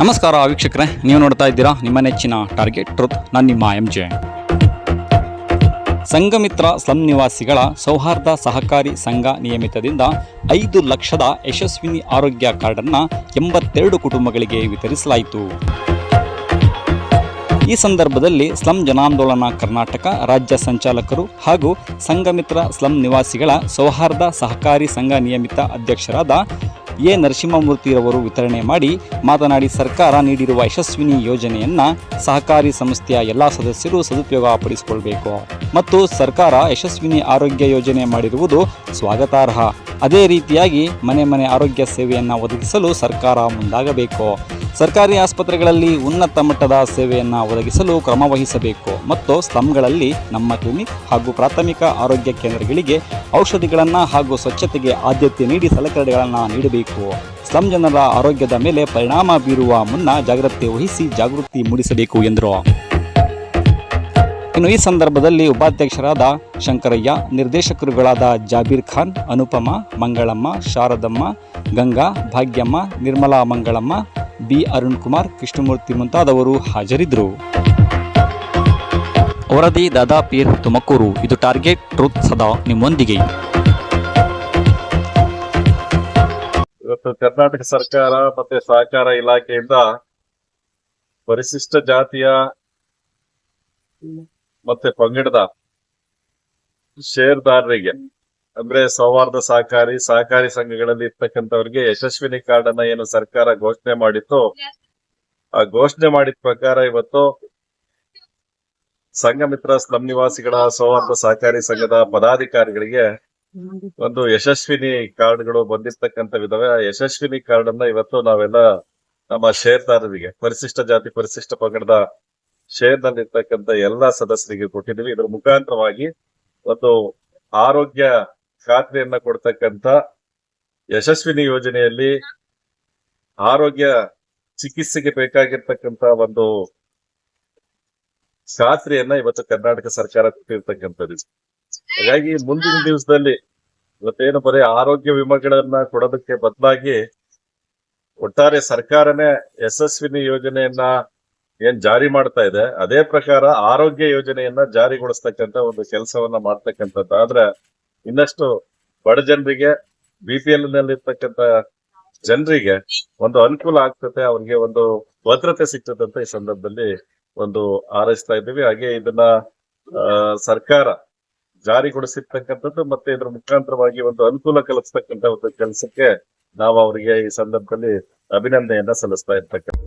ನಮಸ್ಕಾರ ವೀಕ್ಷಕರೇ, ನೀವು ನೋಡ್ತಾ ಇದ್ದೀರಾ ನಿಮ್ಮ ನೆಚ್ಚಿನ ಟಾರ್ಗೆಟ್ ಟ್ರೂತ್ ನಾನು ನಿಮ್ಮ ಎಂ ಜೆ ಸಂಘಮಿತ್ರ ಸ್ಲಂ ನಿವಾಸಿಗಳ ಸೌಹಾರ್ದ ಸಹಕಾರಿ ಸಂಘ ನಿಯಮಿತದಿಂದ ಐದು ಲಕ್ಷದ ಯಶಸ್ವಿನಿ ಆರೋಗ್ಯ ಕಾರ್ಡನ್ನು ಎಂಬತ್ತೆರಡು ಕುಟುಂಬಗಳಿಗೆ ವಿತರಿಸಲಾಯಿತು. ಈ ಸಂದರ್ಭದಲ್ಲಿ ಸ್ಲಂ ಜನಾಂದೋಲನ ಕರ್ನಾಟಕ ರಾಜ್ಯ ಸಂಚಾಲಕರು ಹಾಗೂ ಸಂಘಮಿತ್ರ ಸ್ಲಂ ನಿವಾಸಿಗಳ ಸೌಹಾರ್ದ ಸಹಕಾರಿ ಸಂಘ ನಿಯಮಿತ ಅಧ್ಯಕ್ಷರಾದ ಎ. ನರಸಿಂಹಮೂರ್ತಿಯವರು ವಿತರಣೆ ಮಾಡಿ ಮಾತನಾಡಿ ಸರ್ಕಾರ ನೀಡಿರುವ ಯಶಸ್ವಿನಿ ಯೋಜನೆಯನ್ನು ಸಹಕಾರಿ ಸಂಸ್ಥೆಯ ಎಲ್ಲ ಸದಸ್ಯರು ಸದುಪಯೋಗ ಪಡಿಸಿಕೊಳ್ಬೇಕು. ಮತ್ತು ಸರ್ಕಾರ ಯಶಸ್ವಿನಿ ಆರೋಗ್ಯ ಯೋಜನೆ ಮಾಡಿರುವುದು ಸ್ವಾಗತಾರ್ಹ. ಅದೇ ರೀತಿಯಾಗಿ ಮನೆ ಮನೆ ಆರೋಗ್ಯ ಸೇವೆಯನ್ನು ಒದಗಿಸಲು ಸರ್ಕಾರ ಮುಂದಾಗಬೇಕು. ಸರ್ಕಾರಿ ಆಸ್ಪತ್ರೆಗಳಲ್ಲಿ ಉನ್ನತ ಮಟ್ಟದ ಸೇವೆಯನ್ನು ಒದಗಿಸಲು ಕ್ರಮ ವಹಿಸಬೇಕು. ಮತ್ತು ಸ್ಲಂಗಳಲ್ಲಿ ನಮ್ಮ ಕ್ಲಿನಿಕ್ ಹಾಗೂ ಪ್ರಾಥಮಿಕ ಆರೋಗ್ಯ ಕೇಂದ್ರಗಳಿಗೆ ಔಷಧಿಗಳನ್ನು ಹಾಗೂ ಸ್ವಚ್ಛತೆಗೆ ಆದ್ಯತೆ ನೀಡಿ ಸಲಕರಣೆಗಳನ್ನು ನೀಡಬೇಕು. ಸ್ಲಂ ಜನರ ಆರೋಗ್ಯದ ಮೇಲೆ ಪರಿಣಾಮ ಬೀರುವ ಮುನ್ನ ಜಾಗ್ರತೆ ವಹಿಸಿ ಜಾಗೃತಿ ಮೂಡಿಸಬೇಕು ಎಂದರು. ಇನ್ನು ಈ ಸಂದರ್ಭದಲ್ಲಿ ಉಪಾಧ್ಯಕ್ಷರಾದ ಶಂಕರಯ್ಯ, ನಿರ್ದೇಶಕರುಗಳಾದ ಜಾಬೀರ್ ಖಾನ್, ಅನುಪಮ, ಮಂಗಳಮ್ಮ, ಶಾರದಮ್ಮ, ಗಂಗಾ, ಭಾಗ್ಯಮ್ಮ, ನಿರ್ಮಲಾ ಮಂಗಳಮ್ಮ, ಬಿ ಅರುಣ್ ಕುಮಾರ್, ಕೃಷ್ಣಮೂರ್ತಿ ಮುಂತಾದವರು ಹಾಜರಿದ್ದರು. ವರದಿ ದಾದಾಪೀರ್ ತುಮಕೂರು. ಇದು ಟಾರ್ಗೆಟ್ ಟ್ರೂತ್ ಸದಾ ನಿಮ್ಮೊಂದಿಗೆ. ಇವತ್ತು ಕರ್ನಾಟಕ ಸರ್ಕಾರ ಮತ್ತೆ ಸಹಕಾರ ಇಲಾಖೆಯಿಂದ ಪರಿಶಿಷ್ಟ ಜಾತಿಯ ಮತ್ತೆ ಪಂಗಡದ ಷೇರ್ದಾರರಿಗೆ, ಅಂದ್ರೆ ಸೌಹಾರ್ದ ಸಹಕಾರಿ ಸಹಕಾರಿ ಸಂಘಗಳಲ್ಲಿ ಇರ್ತಕ್ಕಂಥವ್ರಿಗೆ ಯಶಸ್ವಿನಿ ಕಾರ್ಡ್ ಅನ್ನ ಏನು ಸರ್ಕಾರ ಘೋಷಣೆ ಮಾಡಿತ್ತು, ಆ ಘೋಷಣೆ ಮಾಡಿದ ಪ್ರಕಾರ ಇವತ್ತು ಸಂಘಮಿತ್ರ ಸ್ಲಂ ನಿವಾಸಿಗಳ ಸೌಹಾರ್ದ ಸಹಕಾರಿ ಸಂಘದ ಪದಾಧಿಕಾರಿಗಳಿಗೆ ಒಂದು ಯಶಸ್ವಿನಿ ಕಾರ್ಡ್ಗಳು ಬಂದಿರ್ತಕ್ಕಂಥ ವಿಧವೇ ಆ ಯಶಸ್ವಿನಿ ಕಾರ್ಡ್ ಅನ್ನ ಇವತ್ತು ನಾವೆಲ್ಲ ನಮ್ಮ ಶೇರ್ದಾರರಿಗೆ ಪರಿಶಿಷ್ಟ ಜಾತಿ, ಪರಿಶಿಷ್ಟ ಪಂಗಡದ ಶೇರ್ ನಲ್ಲಿರ್ತಕ್ಕಂಥ ಎಲ್ಲಾ ಸದಸ್ಯರಿಗೆ ಕೊಟ್ಟಿದ್ದೀವಿ. ಇದರ ಮುಖಾಂತರವಾಗಿ ಒಂದು ಆರೋಗ್ಯ ಖಾತ್ರಿಯನ್ನ ಕೊಡ್ತಕ್ಕಂಥ ಯಶಸ್ವಿನಿ ಯೋಜನೆಯಲ್ಲಿ ಆರೋಗ್ಯ ಚಿಕಿತ್ಸೆಗೆ ಬೇಕಾಗಿರ್ತಕ್ಕಂಥ ಒಂದು ಖಾತ್ರಿಯನ್ನ ಇವತ್ತು ಕರ್ನಾಟಕ ಸರ್ಕಾರ ಕೊಟ್ಟಿರ್ತಕ್ಕಂಥದ್ದು. ಹಾಗಾಗಿ ಮುಂದಿನ ದಿವಸದಲ್ಲಿ ಇವತ್ತೇನು ಬರೀ ಆರೋಗ್ಯ ವಿಮೆಗಳನ್ನ ಕೊಡೋದಕ್ಕೆ ಬದಲಾಗಿ ಒಟ್ಟಾರೆ ಸರ್ಕಾರನೇ ಯಶಸ್ವಿನಿ ಯೋಜನೆಯನ್ನ ಏನ್ ಜಾರಿ ಮಾಡ್ತಾ ಇದೆ, ಅದೇ ಪ್ರಕಾರ ಆರೋಗ್ಯ ಯೋಜನೆಯನ್ನ ಜಾರಿಗೊಳಿಸ್ತಕ್ಕಂತ ಒಂದು ಕೆಲಸವನ್ನ ಮಾಡ್ತಕ್ಕಂಥದ್ದು. ಆದ್ರೆ ಇನ್ನಷ್ಟು ಬಡ ಜನರಿಗೆ, ಬಿ ಪಿ ಎಲ್ ನಲ್ಲಿರ್ತಕ್ಕಂಥ ಜನರಿಗೆ ಒಂದು ಅನುಕೂಲ ಆಗ್ತದೆ, ಅವ್ರಿಗೆ ಒಂದು ಭದ್ರತೆ ಸಿಗ್ತದೆ ಅಂತ ಈ ಸಂದರ್ಭದಲ್ಲಿ ಒಂದು ಹಾರೈಸ್ತಾ ಇದ್ದೀವಿ. ಹಾಗೆ ಇದನ್ನ ಸರ್ಕಾರ ಜಾರಿಗೊಳಿಸಿರ್ತಕ್ಕಂಥದ್ದು ಮತ್ತೆ ಇದ್ರ ಮುಖಾಂತರವಾಗಿ ಒಂದು ಅನುಕೂಲ ಕಲಿಸ್ತಕ್ಕಂಥ ಒಂದು ಕೆಲಸಕ್ಕೆ ನಾವು ಅವರಿಗೆ ಈ ಸಂದರ್ಭದಲ್ಲಿ ಅಭಿನಂದನೆಯನ್ನ ಸಲ್ಲಿಸ್ತಾ ಇರ್ತಕ್ಕಂಥ